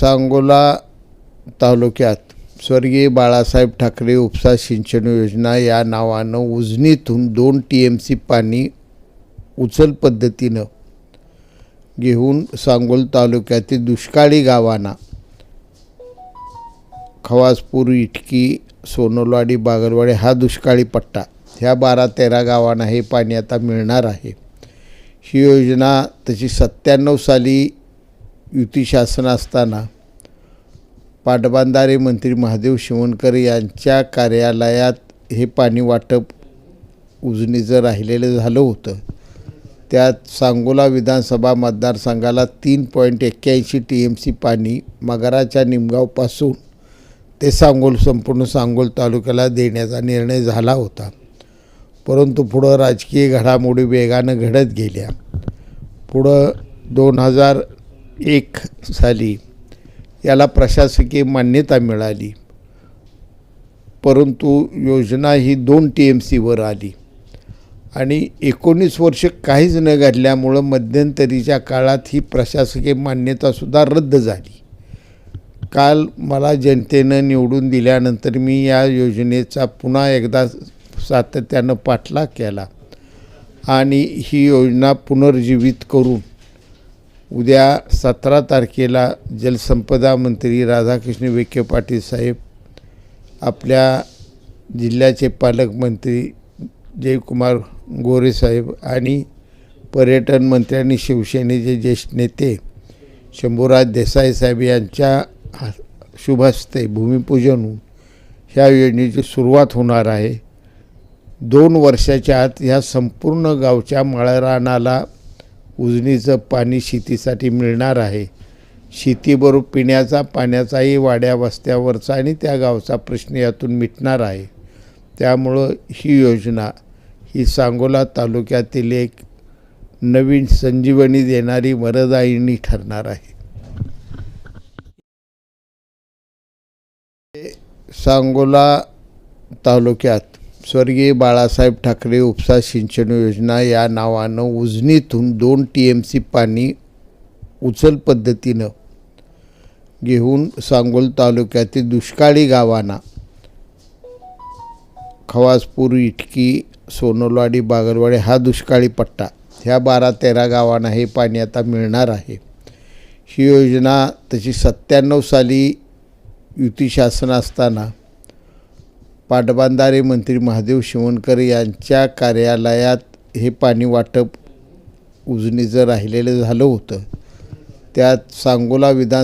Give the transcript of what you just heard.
सांगोला तालुक्यात स्वर्गीय बाळासाहेब ठाकरे उपसा सिंचन योजना या नावानं उजनीतून दोन टी एम सी पाणी उचल पद्धतीनं घेऊन सांगोल तालुक्यातील दुष्काळी गावांना खवासपूर इटकी सोनोलवाडी बागलवाडी हा दुष्काळी पट्टा. ह्या बारा तेरा गावांना हे पाणी आता मिळणार आहे. ही योजना तशी सत्त्याण्णव साली युती शासन असताना पाटबंधारे मंत्री महादेव शिवणकर यांच्या कार्यालयात हे पाणी वाटप उजनीचं राहिलेलं झालं होतं. त्यात सांगोला विधानसभा मतदारसंघाला तीन पॉईंट एक्क्याऐंशी टी एम सी पाणी मगराच्या निमगावपासून ते सांगोल संपूर्ण सांगोल तालुक्याला देण्याचा निर्णय झाला होता. परंतु पुढं राजकीय घडामोडी वेगानं घडत गेल्या. पुढं दोन हजार एक साली याला प्रशासकीय मान्यता मिळाली. परंतु योजना ही दोन टी एम सीवर आली. आणि एकोणीस वर्ष काहीच न घडल्यामुळं मध्यंतरीच्या काळात ही प्रशासकीय मान्यतासुद्धा रद्द झाली. काल मला जनतेनं निवडून दिल्यानंतर मी या योजनेचा पुन्हा एकदा सातत्यानं पाठलाग केला. आणि ही योजना पुनर्जीवित करून उद्या सतरा तारखेला जलसंपदा मंत्री राधाकृष्ण विखे पाटील साहेब आपल्या जिल्ह्याचे पालकमंत्री जयकुमार गोरे साहेब आणि पर्यटन मंत्री आणि शिवसेनेचे ज्येष्ठ नेते शंभूराज देसाई साहेब यांच्या हा- शुभ हस्ते भूमिपूजन ह्या योजनेची सुरुवात होणार आहे. दोन वर्षाच्या आत ह्या संपूर्ण गावच्या माळरानाला उजनीचं पाणी शेतीसाठी मिळणार आहे. शेतीबरोबर पिण्याचा पाण्याचाही वाड्या वस्त्यावरचा आणि त्या गावचा प्रश्न यातून मिटणार आहे. त्यामुळं ही योजना ही सांगोला तालुक्यातील एक नवीन संजीवनी देणारी वरदायिनी ठरणार आहे. सांगोला तालुक्यात स्वर्गीय बाळासाहेब ठाकरे उपसा सिंचन योजना या नावानं उजनीतून दोन टी एम सी पाणी उचल पद्धतीनं घेऊन सांगोल तालुक्यातील दुष्काळी गावांना. खवासपूर इटकी सोनोलवाडी बागरवाडी हा दुष्काळी पट्टा. ह्या बारा तेरा गावांना हे पाणी आता मिळणार आहे. ही योजना तशी सत्त्याण्णव साली युती शासन असताना पाटबंधारे मंत्री महादेव शिवणकर यांच्या कार्यालयात हे पाणी वाटप उजनीचं राहिलेलं झालं होतं. त्यात सांगोला विधान